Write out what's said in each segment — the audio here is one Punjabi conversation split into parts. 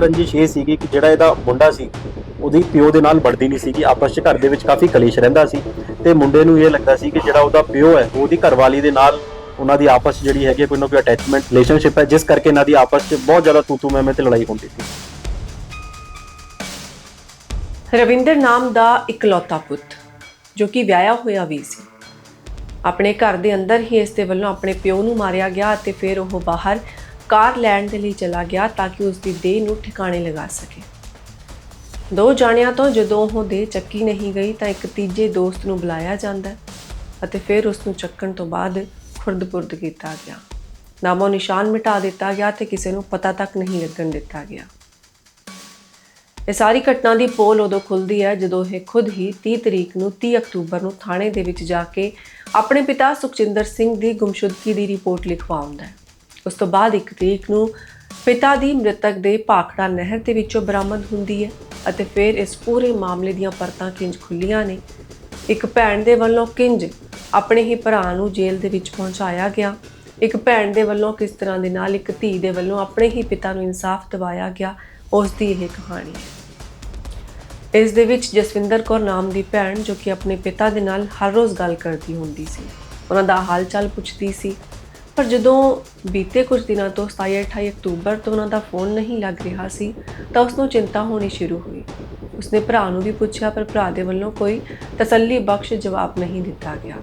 ਰੰਜਿਸ਼ ਇਹ ਸੀਗੀ ਕਿ ਜਿਹੜਾ ਇਹਦਾ ਮੁੰਡਾ ਸੀ, ਉਹਦੀ ਪਿਓ ਦੇ ਨਾਲ ਵੜਦੀ ਨਹੀਂ ਸੀਗੀ, ਆਪਸ 'ਚ ਘਰ ਦੇ ਵਿੱਚ ਕਾਫੀ ਕਲੇਸ਼ ਰਹਿੰਦਾ ਸੀ ਤੇ ਮੁੰਡੇ ਨੂੰ ਇਹ ਲੱਗਦਾ ਸੀ ਕਿ ਜਿਹੜਾ ਉਹਦਾ ਪਿਓ ਹੈ ਉਹਦੀ ਘਰਵਾਲੀ ਦੇ ਨਾਲ ਉਹਨਾਂ ਦੀ ਆਪਸ ਜਿਹੜੀ ਹੈਗੀ ਕੋਈ ਨਾ ਕੋਈ ਅਟੈਚਮੈਂਟ ਰਿਲੇਸ਼ਨਸ਼ਿਪ ਹੈ, ਜਿਸ ਕਰਕੇ ਇਹਨਾਂ ਦੀ ਆਪਸ 'ਚ ਬਹੁਤ ਜ਼ਿਆਦਾ ਤੂੰ ਤੂੰ ਤੇ ਲੜਾਈ ਹੁੰਦੀ ਸੀ। ਰਵਿੰਦਰ ਨਾਮ ਦਾ ਇਕਲੌਤਾ ਪੁੱਤ, ਜੋ ਕਿ ਵਿਆਹਿਆ ਹੋਇਆ ਵੀ ਸੀ। ਆਪਣੇ ਘਰ ਦੇ ਅੰਦਰ ਹੀ ਇਸ ਦੇ ਵੱਲੋਂ ਆਪਣੇ ਪਿਓ ਨੂੰ ਮਾਰਿਆ ਗਿਆ ਅਤੇ ਫਿਰ ਉਹ ਬਾਹਰ ਕਾਰ ਲੈਣ ਦੇ ਲਈ ਚਲਾ ਗਿਆ ਤਾਂ ਕਿ ਉਸ ਦੀ ਦੇਹ ਨੂੰ ਠਿਕਾਣੇ ਲਗਾ ਸਕੇ। ਦੋ ਜਾਣਿਆਂ ਤੋਂ ਜਦੋਂ ਉਹ ਦੇਹ ਚੱਕੀ ਨਹੀਂ ਗਈ ਤਾਂ ਇੱਕ ਤੀਜੇ ਦੋਸਤ ਨੂੰ ਬੁਲਾਇਆ ਜਾਂਦਾ ਅਤੇ ਫਿਰ ਉਸ ਨੂੰ ਚੱਕਣ ਤੋਂ ਬਾਅਦ ਖੁਰਦ-ਪੁਰਦ ਕੀਤਾ ਗਿਆ। ਨਾਮੋ ਨਿਸ਼ਾਨ ਮਿਟਾ ਦਿੱਤਾ ਗਿਆ ਤੇ ਕਿਸੇ ਨੂੰ ਪਤਾ ਤੱਕ ਨਹੀਂ ਲੱਗਣ ਦਿੱਤਾ ਗਿਆ। ਇਹ ਸਾਰੀ ਘਟਨਾ ਦੀ ਪੋਲ ਉਦੋਂ ਖੁੱਲਦੀ ਹੈ ਜਦੋਂ ਇਹ ਖੁਦ ਹੀ 30 ਤਰੀਕ ਨੂੰ 30 ਅਕਤੂਬਰ ਨੂੰ ਥਾਣੇ ਦੇ ਵਿੱਚ ਜਾ ਕੇ ਆਪਣੇ ਪਿਤਾ ਸੁਖਜਿੰਦਰ ਸਿੰਘ ਦੀ ਗੁੰਮਸ਼ੁਦਗੀ ਦੀ ਰਿਪੋਰਟ ਲਿਖਵਾਉਂਦਾ ਹੈ। ਉਸ ਤੋਂ ਬਾਅਦ 1 ਤਰੀਕ ਨੂੰ ਪਿਤਾ ਦੀ ਮ੍ਰਿਤਕ ਦੇ ਭਾਖੜਾ ਨਹਿਰ ਦੇ ਵਿੱਚੋਂ ਬਰਾਮਦ ਹੁੰਦੀ ਹੈ ਅਤੇ ਫਿਰ ਇਸ ਪੂਰੇ ਮਾਮਲੇ ਦੀਆਂ ਪਰਤਾਂ ਕਿੰਜ ਖੁੱਲੀਆਂ ਨੇ। ਇੱਕ ਭੈਣ ਦੇ ਵੱਲੋਂ ਕਿੰਜ ਆਪਣੇ ਹੀ ਭਰਾ ਨੂੰ ਜੇਲ੍ਹ ਦੇ ਵਿੱਚ ਪਹੁੰਚਾਇਆ ਗਿਆ। ਇੱਕ ਭੈਣ ਦੇ ਵੱਲੋਂ ਕਿਸ ਤਰ੍ਹਾਂ ਦੇ ਨਾਲ ਇੱਕ ਧੀ ਦੇ ਵੱਲੋਂ ਆਪਣੇ ਹੀ ਪਿਤਾ ਨੂੰ ਇਨਸਾਫ ਦਿਵਾਇਆ ਗਿਆ, ਉਸ ਦੀ ਇਹ ਕਹਾਣੀ ਹੈ। ਇਸ ਦੇ ਵਿੱਚ ਜਸਵਿੰਦਰ ਕੌਰ ਨਾਮ ਦੀ ਭੈਣ ਜੋ ਕਿ ਆਪਣੇ ਪਿਤਾ ਦੇ ਨਾਲ ਹਰ ਰੋਜ਼ ਗੱਲ ਕਰਦੀ ਹੁੰਦੀ ਸੀ। ਉਹਨਾਂ ਦਾ ਹਾਲ ਚਾਲ ਪੁੱਛਦੀ ਸੀ ਪਰ ਜਦੋਂ ਬੀਤੇ ਕੁਝ ਦਿਨਾਂ ਤੋਂ 27 28 ਅਕਤੂਬਰ ਤੋਂ ਉਹਨਾਂ ਦਾ ਫੋਨ ਨਹੀਂ ਲੱਗ ਰਿਹਾ ਸੀ, ਤਾਂ ਉਸ ਨੂੰ ਚਿੰਤਾ ਹੋਣੀ ਸ਼ੁਰੂ ਹੋਈ। ਉਸਨੇ ਭਰਾ ਨੂੰ ਵੀ ਪੁੱਛਿਆ, ਪਰ ਭਰਾ ਦੇ ਵੱਲੋਂ ਕੋਈ ਤਸੱਲੀ ਬਖਸ਼ ਜਵਾਬ ਨਹੀਂ ਦਿੱਤਾ ਗਿਆ।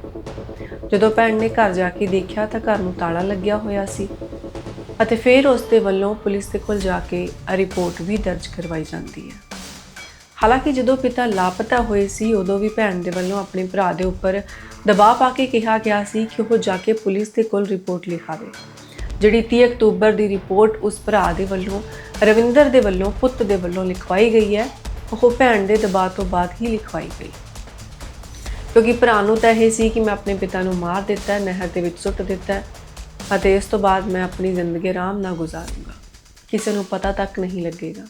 ਜਦੋਂ ਭੈਣ ਨੇ ਘਰ ਜਾ ਕੇ ਦੇਖਿਆ, ਤਾਂ ਘਰ ਨੂੰ ਤਾਲਾ ਲੱਗਿਆ ਹੋਇਆ ਸੀ ਅਤੇ ਫਿਰ ਉਸ ਦੇ ਵੱਲੋਂ ਪੁਲਿਸ ਦੇ ਕੋਲ ਜਾ ਕੇ ਰਿਪੋਰਟ ਵੀ ਦਰਜ ਕਰਵਾਈ ਜਾਂਦੀ ਹੈ। ਹਾਲਾਂਕਿ ਜਦੋਂ ਪਿਤਾ ਲਾਪਤਾ ਹੋਏ ਸੀ, ਉਦੋਂ ਵੀ ਭੈਣ ਦੇ ਵੱਲੋਂ ਆਪਣੇ ਭਰਾ ਦੇ ਉੱਪਰ ਦਬਾਅ ਪਾ ਕੇ ਕਿਹਾ ਗਿਆ ਸੀ ਕਿ ਉਹ ਜਾ ਕੇ ਪੁਲਿਸ ਦੇ ਕੋਲ ਰਿਪੋਰਟ ਲਿਖਾਵੇ। ਜਿਹੜੀ 30 ਅਕਤੂਬਰ ਦੀ ਰਿਪੋਰਟ ਉਸ ਭਰਾ ਦੇ ਵੱਲੋਂ, ਰਵਿੰਦਰ ਦੇ ਵੱਲੋਂ, ਪੁੱਤ ਦੇ ਵੱਲੋਂ ਲਿਖਵਾਈ ਗਈ ਹੈ, ਉਹ ਭੈਣ ਦੇ ਦਬਾਅ ਤੋਂ ਬਾਅਦ ਹੀ ਲਿਖਵਾਈ ਗਈ। ਕਿਉਂਕਿ ਭਰਾ ਨੂੰ ਤਾਂ ਇਹ ਸੀ ਕਿ ਮੈਂ ਆਪਣੇ ਪਿਤਾ ਨੂੰ ਮਾਰ ਦਿੱਤਾ, ਨਹਿਰ ਦੇ ਵਿੱਚ ਸੁੱਟ ਦਿੱਤਾ ਅਤੇ ਇਸ ਤੋਂ ਬਾਅਦ ਮੈਂ ਆਪਣੀ ਜ਼ਿੰਦਗੀ ਆਰਾਮ ਨਾਲ ਗੁਜ਼ਾਰੂੰਗਾ। ਕਿਸੇ ਨੂੰ ਪਤਾ ਤੱਕ ਨਹੀਂ ਲੱਗੇਗਾ।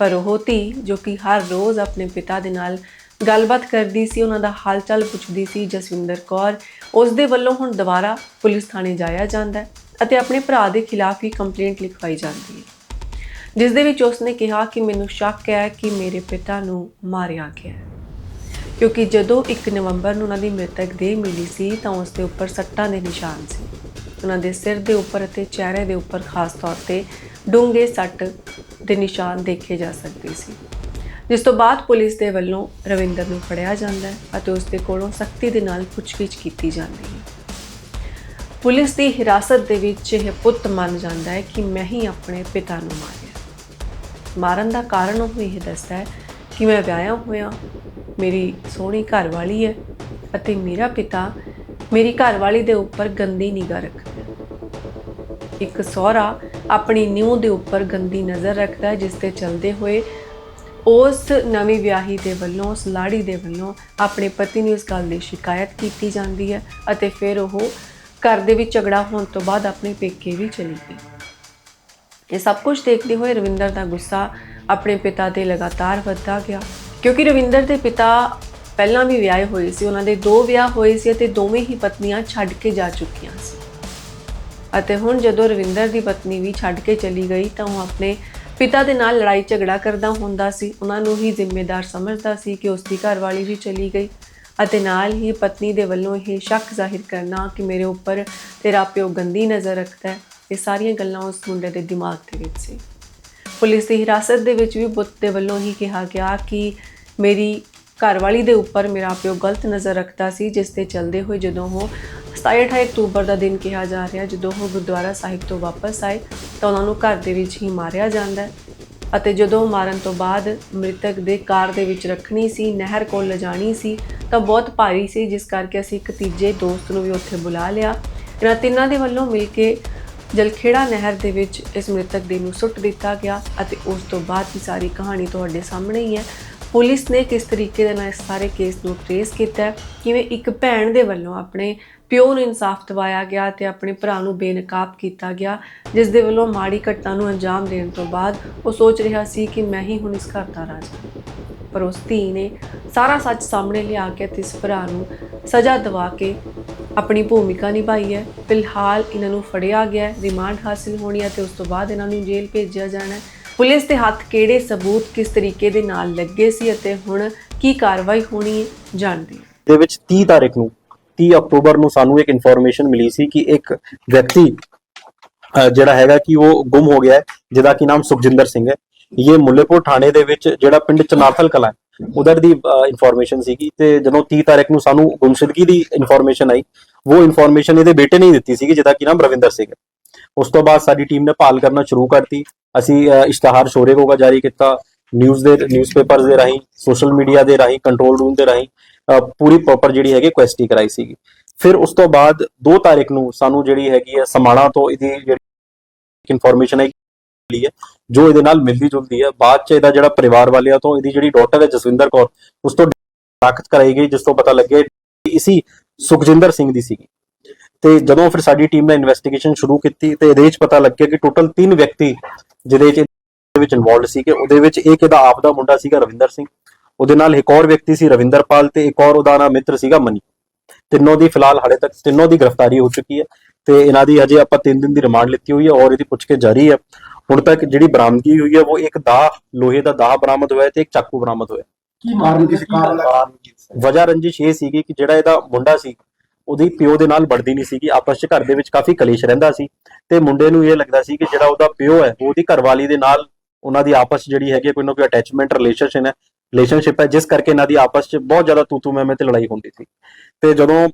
ਪਰ ਉਹ ਧੀ ਜੋ ਕਿ ਹਰ ਰੋਜ਼ ਆਪਣੇ ਪਿਤਾ ਦੇ ਨਾਲ ਗੱਲਬਾਤ ਕਰਦੀ ਸੀ, ਉਹਨਾਂ ਦਾ ਹਾਲ ਚਾਲ ਪੁੱਛਦੀ ਸੀ, ਜਸਵਿੰਦਰ ਕੌਰ, ਉਸ ਦੇ ਵੱਲੋਂ ਹੁਣ ਦੁਬਾਰਾ ਪੁਲਿਸ ਥਾਣੇ ਜਾਇਆ ਜਾਂਦਾ ਹੈ ਅਤੇ ਆਪਣੇ ਭਰਾ ਦੇ ਖਿਲਾਫ ਹੀ ਕੰਪਲੇਂਟ ਲਿਖਵਾਈ ਜਾਂਦੀ ਹੈ। ਜਿਸ ਦੇ ਵਿੱਚ ਉਸ ਨੇ ਕਿਹਾ ਕਿ ਮੈਨੂੰ ਸ਼ੱਕ ਹੈ ਕਿ ਮੇਰੇ ਪਿਤਾ ਨੂੰ ਮਾਰਿਆ ਗਿਆ ਹੈ। ਕਿਉਂਕਿ ਜਦੋਂ 1 ਨਵੰਬਰ ਨੂੰ ਉਹਨਾਂ ਦੀ ਮ੍ਰਿਤਕ ਦੇਹ ਮਿਲੀ ਸੀ, ਤਾਂ ਉਸ ਦੇ ਉੱਪਰ ਸੱਟਾਂ ਦੇ ਨਿਸ਼ਾਨ ਸੀ। ਉਹਨਾਂ ਦੇ ਸਿਰ ਦੇ ਉੱਪਰ ਅਤੇ ਚਿਹਰੇ ਦੇ ਉੱਪਰ ਖਾਸ ਤੌਰ ਤੇ ਡੂੰਘੇ ਸੱਟ ਦੇ ਨਿਸ਼ਾਨ ਦੇਖੇ ਜਾ ਸਕਦੇ ਸੀ। ਜਿਸ ਤੋਂ ਬਾਅਦ ਪੁਲਿਸ ਦੇ ਵੱਲੋਂ ਰਵਿੰਦਰ ਨੂੰ ਫੜਿਆ ਜਾਂਦਾ ਹੈ ਅਤੇ ਉਸ ਦੇ ਕੋਲੋਂ ਸਖਤੀ ਦੇ ਨਾਲ ਪੁੱਛਗਿੱਛ ਕੀਤੀ ਜਾਂਦੀ ਹੈ। ਪੁਲਿਸ ਦੀ ਹਿਰਾਸਤ ਦੇ ਵਿੱਚ ਇਹ ਪੁੱਤ ਮੰਨ ਜਾਂਦਾ ਹੈ ਕਿ ਮੈਂ ਹੀ ਆਪਣੇ ਪਿਤਾ ਨੂੰ ਮਾਰਿਆ। ਮਾਰਨ ਦਾ ਕਾਰਨ ਉਹ ਇਹ ਦੱਸਦਾ ਹੈ ਕਿ ਮੈਂ ਵਿਆਹਿਆ ਹੋਇਆ, ਮੇਰੀ ਸੋਹਣੀ ਘਰਵਾਲੀ ਹੈ ਅਤੇ ਮੇਰਾ ਪਿਤਾ ਮੇਰੀ ਘਰਵਾਲੀ ਦੇ ਉੱਪਰ ਗੰਦੀ ਨਿਗਾਹ ਰੱਖਦਾ ਇੱਕ ਸਹੁਰਾ ਆਪਣੀ ਨਿਊ ਦੇ ਉੱਪਰ ਗੰਦੀ ਨਜ਼ਰ ਰੱਖਦਾ ਹੈ, ਜਿਸ ਤੇ ਚਲਦੇ ਹੋਏ ਉਸ ਨਵੀਂ ਵਿਆਹੀ ਦੇ ਵੱਲੋਂ, ਉਸ ਲਾੜੀ ਦੇ ਵੱਲੋਂ ਆਪਣੇ ਪਤੀ ਨੂੰ ਇਸ ਗੱਲ ਦੀ ਸ਼ਿਕਾਇਤ ਕੀਤੀ ਜਾਂਦੀ ਹੈ ਅਤੇ ਫਿਰ ਉਹ ਘਰ ਦੇ ਵਿੱਚ ਝਗੜਾ ਹੋਣ ਤੋਂ ਬਾਅਦ ਆਪਣੇ ਪੇਕੇ ਵੀ ਚਲੀ ਗਈ। ਇਹ ਸਭ ਕੁਝ ਦੇਖਦੇ ਹੋਏ ਰਵਿੰਦਰ ਦਾ ਗੁੱਸਾ ਆਪਣੇ ਪਿਤਾ ਤੇ ਲਗਾਤਾਰ ਵੱਧਦਾ ਗਿਆ। ਕਿਉਂਕਿ ਰਵਿੰਦਰ ਦੇ ਪਿਤਾ ਪਹਿਲਾਂ ਵੀ ਵਿਆਹੇ ਹੋਏ ਸੀ, ਉਹਨਾਂ ਦੇ ਦੋ ਵਿਆਹ ਹੋਏ ਸੀ ਅਤੇ ਦੋਵੇਂ ਹੀ ਪਤਨੀਆਂ ਛੱਡ ਕੇ ਜਾ ਚੁੱਕੀਆਂ ਸੀ। ਅਤੇ ਹੁਣ ਜਦੋਂ ਰਵਿੰਦਰ ਦੀ ਪਤਨੀ ਵੀ ਛੱਡ ਕੇ ਚਲੀ ਗਈ ਤਾਂ ਉਹ ਆਪਣੇ ਪਿਤਾ ਦੇ ਨਾਲ ਲੜਾਈ ਝਗੜਾ ਕਰਦਾ ਹੁੰਦਾ ਸੀ। ਉਹਨਾਂ ਨੂੰ ਹੀ ਜ਼ਿੰਮੇਦਾਰ ਸਮਝਦਾ ਸੀ ਕਿ ਉਸ ਦੀ ਘਰਵਾਲੀ ਵੀ ਚਲੀ ਗਈ ਅਤੇ ਨਾਲ ਹੀ ਪਤਨੀ ਦੇ ਵੱਲੋਂ ਇਹ ਸ਼ੱਕ ਜ਼ਾਹਿਰ ਕਰਨਾ ਕਿ ਮੇਰੇ ਉੱਪਰ ਤੇਰਾ ਪਿਓ ਗੰਦੀ ਨਜ਼ਰ ਰੱਖਦਾ ਹੈ। ਇਹ ਸਾਰੀਆਂ ਗੱਲਾਂ ਉਸ ਮੁੰਡੇ ਦੇ ਦਿਮਾਗ ਦੇ ਵਿੱਚ ਸੀ। ਪੁਲਿਸ ਦੀ ਹਿਰਾਸਤ ਦੇ ਵਿੱਚ ਵੀ ਪੁੱਤ ਦੇ ਵੱਲੋਂ ਹੀ ਕਿਹਾ ਗਿਆ ਕਿ ਮੇਰੀ ਘਰਵਾਲੀ ਦੇ ਉੱਪਰ ਮੇਰਾ ਪਿਓ ਗਲਤ ਨਜ਼ਰ ਰੱਖਦਾ ਸੀ, ਜਿਸ ਤੇ ਚਲਦੇ ਹੋਏ ਜਦੋਂ ਉਹ 27 28 ਅਕਤੂਬਰ ਦਾ ਦਿਨ ਕਿਹਾ ਜਾ ਰਿਹਾ ਜਦੋਂ ਉਹ ਗੁਰਦੁਆਰਾ ਸਾਹਿਬ ਤੋਂ ਵਾਪਸ ਆਏ ਤਾਂ ਉਹਨਾਂ ਨੂੰ ਘਰ ਦੇ ਵਿੱਚ ਹੀ ਮਾਰਿਆ ਜਾਂਦਾ ਹੈ ਅਤੇ ਜਦੋਂ ਮਾਰਨ ਤੋਂ ਬਾਅਦ ਮ੍ਰਿਤਕ ਦੇ ਕਾਰ ਦੇ ਵਿੱਚ ਰੱਖਣੀ ਸੀ ਨਹਿਰ ਕੋਲ ਲਿਜਾਣੀ ਸੀ ਤਾਂ ਬਹੁਤ ਭਾਰੀ ਸੀ ਜਿਸ ਕਰਕੇ ਅਸੀਂ ਇੱਕ ਤੀਜੇ ਦੋਸਤ ਨੂੰ ਵੀ ਉੱਥੇ ਬੁਲਾ ਲਿਆ। ਇਹਨਾਂ ਤਿੰਨਾਂ ਦੇ ਵੱਲੋਂ ਮਿਲ ਕੇ ਜਲਖੇੜਾ ਨਹਿਰ ਦੇ ਵਿੱਚ ਇਸ ਮ੍ਰਿਤਕ ਦੇ ਨੂੰ ਸੁੱਟ ਦਿੱਤਾ ਗਿਆ ਅਤੇ ਉਸ ਤੋਂ ਬਾਅਦ ਦੀ ਸਾਰੀ ਕਹਾਣੀ ਤੁਹਾਡੇ ਸਾਹਮਣੇ ਹੀ ਹੈ। ਪੁਲਿਸ ਨੇ ਕਿਸ ਤਰੀਕੇ ਦੇ ਨਾਲ ਇਸ ਸਾਰੇ ਕੇਸ ਨੂੰ ਟ੍ਰੇਸ ਕੀਤਾ ਹੈ, ਕਿਵੇਂ ਇੱਕ ਭੈਣ ਦੇ ਵੱਲੋਂ ਆਪਣੇ ਪਿਓ ਨੂੰ ਇਨਸਾਫ ਦਿਵਾਇਆ ਗਿਆ ਤੇ ਆਪਣੇ ਭਰਾ ਨੂੰ ਬੇਨਕਾਬ ਕੀਤਾ ਗਿਆ, ਜਿਸ ਦੇ ਵੱਲੋਂ ਮਾੜੀ ਘਟਨਾ ਨੂੰ ਅੰਜਾਮ ਦੇਣ ਤੋਂ ਬਾਅਦ ਉਹ ਸੋਚ ਰਿਹਾ ਸੀ ਕਿ ਮੈਂ ਹੀ ਹੁਣ ਇਸ ਘਰ ਦਾ ਰਾਜਾ ਪਰ ਉਸ ਧੀ ਨੇ ਸਾਰਾ ਸੱਚ ਸਾਹਮਣੇ ਲਿਆ ਕੇ ਤੇ ਇਸ ਭਰਾ ਨੂੰ ਸਜ਼ਾ ਦਿਵਾ ਕੇ ਆਪਣੀ ਭੂਮਿਕਾ ਨਿਭਾਈ ਹੈ। ਫਿਲਹਾਲ ਇਹਨਾਂ ਨੂੰ ਫੜਿਆ ਗਿਆ ਹੈ, ਰਿਮਾਂਡ ਹਾਸਿਲ ਹੋਣੀ ਹੈ ਤੇ ਉਸ ਤੋਂ ਬਾਅਦ ਇਹਨਾਂ ਨੂੰ ਜੇਲ੍ਹ ਭੇਜਿਆ ਜਾਣਾ ਹੈ। ਪੁਲਿਸ ਦੇ ਹੱਥ ਕਿਹੜੇ ਸਬੂਤ ਕਿਸ ਤਰੀਕੇ ਦੇ ਨਾਲ ਲੱਗੇ ਸੀ ਅਤੇ ਹੁਣ ਕੀ ਕਾਰਵਾਈ ਹੋਣੀ ਹੈ, ਜਾਣਦੇ ਦੇ ਵਿੱਚ 30 ਤਾਰੀਖ ਨੂੰ 30 ਅਕਤੂਬਰ ਨੂੰ ਸਾਨੂੰ ਇੱਕ ਇਨਫੋਰਮੇਸ਼ਨ ਮਿਲੀ ਸੀ ਕਿ ਇੱਕ ਵਿਅਕਤੀ ਜਿਹੜਾ ਹੈਗਾ ਕਿ ਉਹ ਗੁੰਮ ਹੋ ਗਿਆ ਹੈ, ਜਿਹਦਾ ਕਿ ਨਾਮ ਸੁਖਜਿੰਦਰ ਸਿੰਘ ਹੈ। ਇਹ ਮੁੱਲੇਪੁਰ ਥਾਣੇ ਦੇ ਵਿੱਚ ਜਿਹੜਾ ਪਿੰਡ ਚਨਾਰਥਲ ਕਲਾ ਉਧਰ ਦੀ ਇਨਫੋਰਮੇਸ਼ਨ ਸੀਗੀ ਤੇ ਜਦੋਂ 30 ਤਾਰੀਖ ਨੂੰ ਸਾਨੂੰ ਗੁੰਮਸ਼ੁਦਗੀ ਦੀ ਇਨਫੋਰਮੇਸ਼ਨ ਆਈ, ਉਹ ਇਨਫੋਰਮੇਸ਼ਨ ਇਹਦੇ ਬੇਟੇ ਨੇ ਹੀ ਦਿੱਤੀ ਸੀਗੀ, ਜਿਹਦਾ ਕਿ ਨਾਮ ਰਵਿੰਦਰ ਸਿੰਘ ਹੈ। ਉਸ ਤੋਂ ਬਾਅਦ ਸਾਡੀ ਟੀਮ ਨੇ ਭਾਲ ਕਰਨਾ ਸ਼ੁਰੂ ਕਰਤੀ। ਅਸੀਂ ਇਸ਼ਤਿਹਾਰ ਸ਼ੋਰੇ ਦਾ ਜਾਰੀ ਕੀਤਾ ਨਿਊਜ਼ ਦੇ ਨਿਊਜ਼ਪੇਪਰਸ ਦੇ ਰਾਹੀਂ ਸੋਸ਼ਲ ਮੀਡੀਆ ਦੇ ਰਾਹੀਂ ਕੰਟਰੋਲ ਰੂਮ ਦੇ ਰਾਹੀਂ। ਪੂਰੀ ਪ੍ਰੋਪਰ ਜਿਹੜੀ ਹੈਗੀ ਕੁਐਸਟੀ ਕਰਾਈ ਸੀਗੀ। ਫਿਰ ਉਸ ਤੋਂ ਬਾਅਦ 2 ਤਾਰੀਖ ਨੂੰ ਸਾਨੂੰ ਜਿਹੜੀ ਹੈਗੀ ਹੈ ਸਮਾਣਾ ਤੋਂ ਇਹਦੀ ਜਿਹੜੀ ਇਨਫੋਰਮੇਸ਼ਨ ਹੈ ਮਿਲੀ ਹੈ, ਜੋ ਇਹਦੇ ਨਾਲ ਮਿਲਦੀ ਜੁਲਦੀ ਹੈ। ਬਾਅਦ ਚ ਇਹਦਾ ਜਿਹੜਾ ਪਰਿਵਾਰ ਵਾਲਿਆਂ ਤੋਂ ਇਹਦੀ ਜਿਹੜੀ ਡਾਟਰ ਹੈ ਜਸਵਿੰਦਰ ਕੌਰ, ਉਸ ਤੋਂ ਤਾਕਤ ਕਰਾਈ ਗਈ, ਜਿਸ ਤੋਂ ਪਤਾ ਲੱਗੇ ਕਿ ਇਸੀ ਸੁਖਜਿੰਦਰ ਸਿੰਘ ਦੀ ਸੀਗੀ। ਤੇ ਜਦੋਂ ਫਿਰ ਸਾਡੀ ਟੀਮ ਨੇ ਇਨਵੈਸਟੀਗੇਸ਼ਨ ਸ਼ੁਰੂ ਕੀਤੀ ਤੇ ਇਹਦੇ ਵਿੱਚ ਪਤਾ ਲੱਗਿਆ ਕਿ ਟੋਟਲ 3 ਵਿਅਕਤੀ ਜਿਹਦੇ 'ਚ ਇਹਦੇ ਵਿੱਚ ਇਨਵੋਲਡ ਸੀਗੇ, ਉਹਦੇ ਵਿੱਚ ਇੱਕ ਇਹਦਾ ਆਪ ਦਾ ਮੁੰਡਾ ਸੀਗਾ ਰਵਿੰਦਰ ਸਿੰਘ ਉਹਦੇ ਨਾਲ ਇੱਕ ਹੋਰ ਵਿਅਕਤੀ ਸੀ ਰਵਿੰਦਰਪਾਲ ਤੇ ਇੱਕ ਹੋਰ ਉਹਦਾ ਨਾਮ ਮਿੱਤਰ ਸੀਗਾ ਮਨੀ। ਤਿੰਨੋਂ ਦੀ ਫਿਲਹਾਲ ਹਾਲੇ ਤੱਕ ਤਿੰਨੋਂ ਦੀ ਗ੍ਰਿਫਤਾਰੀ ਹੋ ਚੁੱਕੀ ਹੈ ਤੇ ਇਹਨਾਂ ਦੀ ਅਜੇ ਆਪਾਂ 3 ਦਿਨ ਦੀ ਰਿਮਾਂਡ ਲਿੱਤੀ ਹੋਈ ਹੈ ਔਰ ਇਹਦੀ ਪੁੱਛਕੇ ਜਾਰੀ ਹੈ। ਹੁਣ ਤੱਕ ਜਿਹੜੀ ਬਰਾਮਦਗੀ ਹੋਈ ਹੈ ਉਹ ਇੱਕ ਦਾਹ ਲੋਹੇ ਦਾ ਦਾਹ ਬਰਾਮਦ ਹੋਇਆ ਤੇ ਇੱਕ ਚਾਕੂ ਬਰਾਮਦ ਹੋਇਆ। ਕੀ ਮਾਰਨ ਦੀ? ਸ਼ਿਕਾਰ ਵਜ੍ਹਾ ਰੰਜਿਸ਼ ਇਹ ਸੀਗੀ ਕਿ ਜਿਹੜਾ ਇਹਦਾ ਮੁੰਡਾ ਸੀ ਉਹਦੀ ਪਿਓ ਦੇ ਨਾਲ ਬਣਦੀ ਨਹੀਂ ਸੀਗੀ ਆਪਸ 'ਚ ਘਰ ਦੇ ਵਿੱਚ ਕਾਫੀ ਕਲੇਸ਼ ਰਹਿੰਦਾ ਸੀ ਤੇ ਮੁੰਡੇ ਨੂੰ ਇਹ ਲੱਗਦਾ ਸੀ ਕਿ ਜਿਹੜਾ ਉਹਦਾ ਪਿਓ ਹੈ ਉਹਦੀ ਘਰਵਾਲੀ ਦੇ ਨਾਲ ਉਹਨਾਂ ਦੀ ਆਪਸ 'ਚ ਜਿਹੜੀ ਹੈਗੀ ਕੋਈ ਨਾ ਕੋਈ ਅਟੈਚਮੈਂਟ ਰਿਲੇਸ਼ਨਸ਼ਿਪ ਹੈ ਰਿਲੇਸ਼ਨਸ਼ਿਪ ਹੈ ਜਿਸ ਕਰਕੇ ਇਹਨਾਂ ਦੀ ਆਪਸ 'ਚ ਬਹੁਤ ਜ਼ਿਆਦਾ ਤੂ ਤੂ ਮੈਂ ਮੈਂ ਤੇ ਲੜਾਈ ਹੁੰਦੀ ਸੀ। ਤੇ ਜਦੋਂ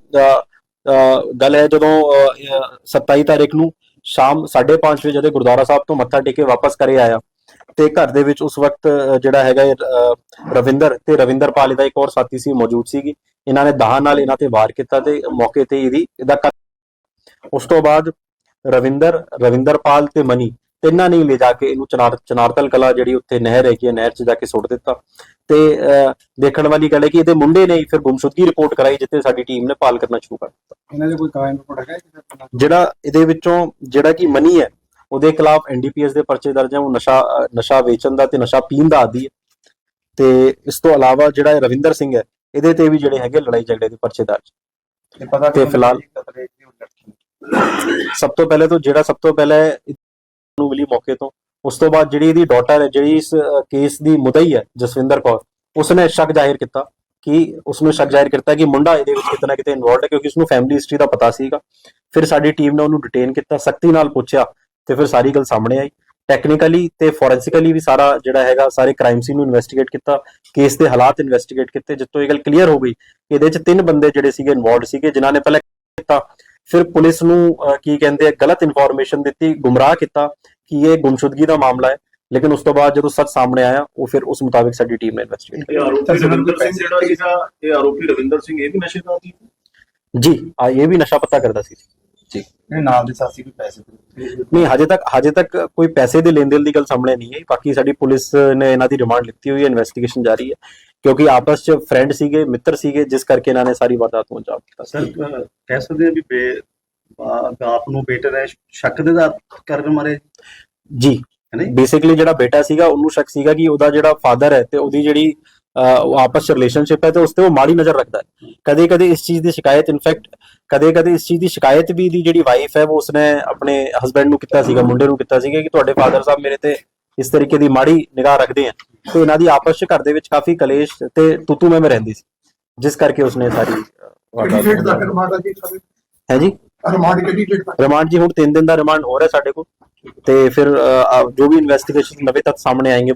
ਗੱਲ ਹੈ ਜਦੋਂ ਅਹ, 27 ਤਾਰੀਖ ਨੂੰ ਸ਼ਾਮ 5:30 ਵਜੇ ਜਦੋਂ ਗੁਰਦੁਆਰਾ ਸਾਹਿਬ ਤੋਂ ਮੱਥਾ ਟੇਕ ਕੇ ਵਾਪਸ ਕਰੇ ਆਇਆ ਤੇ ਘਰ ਦੇ ਵਿੱਚ ਉਸ ਵਕਤ ਜਿਹੜਾ ਹੈਗਾ ਇਹ, ਅਹ, ਰਵਿੰਦਰ ਤੇ ਰਵਿੰਦਰਪਾਲ ਦਾ ਇੱਕ ਹੋਰ ਸਾਥੀ ਸੀ ਮੌਜੂਦ ਸੀਗੀ। ਇਹਨਾਂ ਨੇ ਦਾਹ ਨਾਲ ਇਹਨਾਂ ਤੇ ਵਾਰ ਕੀਤਾ ਤੇ ਮੌਕੇ ਤੇ ਇਹਦੀ ਇਹਦਾ ਉਸ ਤੋਂ ਬਾਅਦ ਰਵਿੰਦਰ ਰਵਿੰਦਰਪਾਲ ਤੇ ਮਨੀ ਤਿੰਨਾਂ ਨੇ ਲੈ ਜਾ ਕੇ ਇਹਨੂੰ ਚਨਾਰ ਚਨਾਰਤਲ ਕਲਾ ਜਿਹੜੀ ਉੱਥੇ ਨਹਿਰ ਹੈਗੀ ਹੈ ਨਹਿਰ 'ਚ ਜਾ ਕੇ ਸੁੱਟ ਦਿੱਤਾ। ਤੇ ਦੇਖਣ ਵਾਲੀ ਗੱਲ ਹੈ ਕਿ ਇਹਦੇ ਮੁੰਡੇ ਨੇ ਫਿਰ ਗੁੰਮਸ਼ੁਦਗੀ ਰਿਪੋਰਟ ਕਰਾਈ ਜਿੱਥੇ ਸਾਡੀ ਟੀਮ ਨੇ ਪਾਲ ਕਰਨਾ ਸ਼ੁਰੂ ਕਰ ਦਿੱਤਾ। ਇਹਨਾਂ ਦੇ ਕੋਈ ਕਾਇਮ ਰਿਪੋਰਟ ਹੈਗਾ? ਜਿਹੜਾ ਇਹਦੇ ਵਿੱਚੋਂ ਜਿਹੜਾ ਕਿ ਮਨੀ ਹੈ ਉਹਦੇ ਖਿਲਾਫ ਐਨਡੀਪੀਐਸ ਦੇ ਪਰਚੇ ਦਰਜ ਹੈ ਉਹ ਨਸ਼ਾ ਨਸ਼ਾ ਵੇਚਣ ਦਾ ਤੇ ਨਸ਼ਾ ਪੀਣ ਦਾ ਆਦੀ ਹੈ। ਤੇ ਇਸ ਤੋਂ ਇਲਾਵਾ ਜਿਹੜਾ ਰਵਿੰਦਰ ਸਿੰਘ ਹੈ ਇਹਦੇ ਤੇ ਵੀ ਜਿਹੜੇ ਹੈਗੇ ਲੜਾਈ ਝਗੜੇ ਦੇ ਪਰਚੇ ਦਰਜ। ਤੇ ਪਤਾ ਤੇ ਫਿਲਹਾਲ- ਸਭ ਤੋਂ ਪਹਿਲੇ ਤਾਂ ਜਿਹੜਾ ਸਭ ਤੋਂ ਪਹਿਲਾਂ ਨੂੰ ਮਿਲੀ ਮੌਕੇ ਤੋਂ। ਉਸ ਤੋਂ ਬਾਅਦ ਜਿਹੜੀ ਇਹਦੀ ਡਾਟਰ ਹੈ, ਜਿਹੜੀ ਇਸ ਕੇਸ ਦੀ ਮੁਦਈ ਹੈ, ਜਸਵਿੰਦਰ ਕੌਰ, ਉਸਨੇ ਸ਼ੱਕ ਜ਼ਾਹਿਰ ਕੀਤਾ ਕਿ ਉਸਨੂੰ ਸ਼ੱਕ ਜ਼ਾਹਿਰ ਕੀਤਾ ਕਿ ਮੁੰਡਾ ਇਹਦੇ ਵਿੱਚ ਕਿਤੇ ਕਿਤੇ ਇਨਵੋਲਡ ਹੈ, ਕਿਉਂਕਿ ਉਸਨੂੰ ਫੈਮਿਲੀ ਹਿਸਟਰੀ ਦਾ ਪਤਾ ਸੀਗਾ। ਫਿਰ ਸਾਡੀ ਟੀਮ ਨੇ ਉਹਨੂੰ ਡਿਟੇਨ ਕੀਤਾ, ਸਖਤੀ ਨਾਲ ਪੁੱਛਿਆ ਤੇ ਫਿਰ ਸਾਰੀ ਗੱਲ ਸਾਹਮਣੇ ਆਈ। ਟੈਕਨੀਕਲੀ ਤੇ ਫੋਰੈਂਸਿਕਲੀ ਵੀ ਸਾਰਾ ਜਿਹੜਾ ਹੈਗਾ, ਸਾਰੇ ਕ੍ਰਾਈਮ ਸੀਨ ਨੂੰ ਇਨਵੈਸਟੀਗੇਟ ਕੀਤਾ ਕੇਸ ਦੇ ਹਾਲਾਤ ਇਨਵੈਸਟੀਗੇਟ ਕੀਤੇ ਜਿੱਤੋਂ ਇਹ ਗੱਲ ਕਲੀਅਰ ਹੋ ਗਈ ਕਿ ਇਹਦੇ ਵਿੱਚ ਤਿੰਨ ਬੰਦੇ ਜਿਹੜੇ ਸੀਗੇ ਇਨਵੋਲਡ ਸੀਗੇ, ਜਿਨ੍ਹਾਂ ਨੇ ਪਹਿਲਾਂ ਕੀਤਾ ਫਿਰ ਪੁਲਿਸ ਨੂੰ ਕੀ ਕਹਿੰਦੇ ਆ ਗਲਤ ਇਨਫੋਰਮੇਸ਼ਨ ਦਿੱਤੀ ਗੁੰਮਰਾਹ ਕੀਤਾ ਕਿ ਇਹ ਗੁੰਮਸ਼ੁਦਗੀ ਦਾ ਮਾਮਲਾ ਹੈ। ਲੇਕਿਨ ਉਸ ਤੋਂ ਬਾਅਦ ਜਦੋਂ ਸੱਚ ਸਾਹਮਣੇ ਆਇਆ ਉਹ ਫਿਰ ਉਸ ਮੁਤਾਬਿਕ ਸਾਡੀ ਟੀਮ ਨੇ ਇਨਵੈਸਟੀਗੇਟ ਇਹ ਆਰੋਪੀ ਰਵਿੰਦਰ ਸਿੰਘ ਜਿਹੜਾ ਸੀਗਾ ਇਹ ਆਰੋਪੀ ਰਵਿੰਦਰ ਸਿੰਘ ਇਹ ਵੀ ਨਸ਼ੇ ਦਾ ਸੀ? ਜੀ ਆ ਇਹ ਵੀ ਨਸ਼ਾ ਪੱਤਾ ਕਰਦਾ ਸੀ। ਇਹ ਨਾਲ ਦੇ ਸਾਥੀ ਕੋਈ ਪੈਸੇ ਦੇ ਨਹੀਂ ਹਜੇ ਤੱਕ ਹਜੇ ਤੱਕ ਕੋਈ ਪੈਸੇ ਦੇ ਲੈਣ ਦੇਣ ਦੀ ਗੱਲ ਸਾਹਮਣੇ ਨਹੀਂ ਆਈ। ਬਾਕੀ ਸਾਡੀ ਪੁਲਿਸ ਨੇ ਇਹਨਾਂ ਦੀ ਰਿਮਾਂਡ ਲਿੱਤੀ ਹੋਈ ਹੈ ਇਨਵੈਸਟੀਗੇਸ਼ਨ ਜਾਰੀ ਹੈ। ਕਿਉਂਕਿ ਆਪਸ 'ਚ ਫਰੈਂਡ ਸੀਗੇ ਮਿੱਤਰ ਸੀਗੇ ਜਿਸ ਕਰਕੇ ਇਹਨਾਂ ਨੇ ਸਾਰੀ ਵਾਰਦਾਤ ਨੂੰ ਅੰਜਾਮ ਦਿੱਤਾ ਸਰ ਕਹਿ ਸਕਦੇ ਆ ਵੀ ਬੇ ਆਪ ਨੂੰ ਬੇਟੇ ਦਾ ਸ਼ੱਕ ਦੇ ਆਧਾਰ ਕਰਨ ਮਾਰੇ? ਜੀ। ਹੈ ਨਹੀਂ? ਬੇਸਿਕਲੀ ਜਿਹੜਾ ਬੇਟਾ ਸੀਗਾ ਉਹਨੂੰ ਸ਼ੱਕ ਸੀਗਾ ਕਿ ਉਹਦਾ ਜਿਹੜਾ ਫਾਦਰ ਹੈ ਤੇ ਉਹਦੀ ਜਿਹੜੀ ਆਪਸ ਚ ਰਿਲੇਸ਼ਨਸ਼ਿਪ ਹੈ ਤੇ ਉਸ ਤੇ ਉਹ ਮਾੜੀ ਨਜ਼ਰ ਰੱਖਦਾ ਹੈ। ਕਦੇ ਕਦੇ ਇਸ ਚੀਜ਼ ਦੀ ਸ਼ਿਕਾਇਤ ਇਨਫੈਕਟ ਕਦੇ ਕਦੇ ਇਸ ਚੀਜ਼ ਦੀ ਸ਼ਿਕਾਇਤ ਵੀ ਦੀ ਜਿਹੜੀ ਵਾਈਫ ਹੈ ਉਹ ਉਸਨੇ ਆਪਣੇ ਹਸਬੰਡ ਨੂੰ ਕੀਤਾ ਸੀਗਾ ਮੁੰਡੇ ਨੂੰ ਕੀਤਾ ਸੀਗਾ ਕਿ ਤੁਹਾਡੇ ਫਾਦਰ ਸਾਹਿਬ ਮੇਰੇ ਤੇ ਇਸ ਤਰੀਕੇ ਦੀ ਮਾੜੀ ਨਿਗਾਹ ਰੱਖਦੇ ਆ। ਤੇ ਇਹਨਾਂ ਦੀ ਆਪਸ ਚ ਘਰ ਦੇ ਵਿੱਚ ਕਾਫੀ ਕਲੇਸ਼ ਤੇ ਤੁਤੂ ਮੈਂ ਰਹਿੰਦੀ ਸੀ ਜਿਸ ਕਰਕੇ ਉਸਨੇ ਸਾਰੀ ਹੈ ਜੀ ਰਿਮਾਂਡ ਕਿਹੜੀ ਡੇਟ ਰਿਮਾਂਡ ਜੀ ਹੁਣ 3 ਦਿਨ ਦਾ ਰਿਮਾਂਡ ਹੋ ਰਿਹਾ ਸਾਡੇ ਕੋਲ। ਤੇ ਫਿਰ ਜੋ ਵੀ ਇਨਵੈਸਟੀਗੇਸ਼ਨ ਨਵੇਂ ਤੱਕ ਸਾਹਮਣੇ ਆएंगे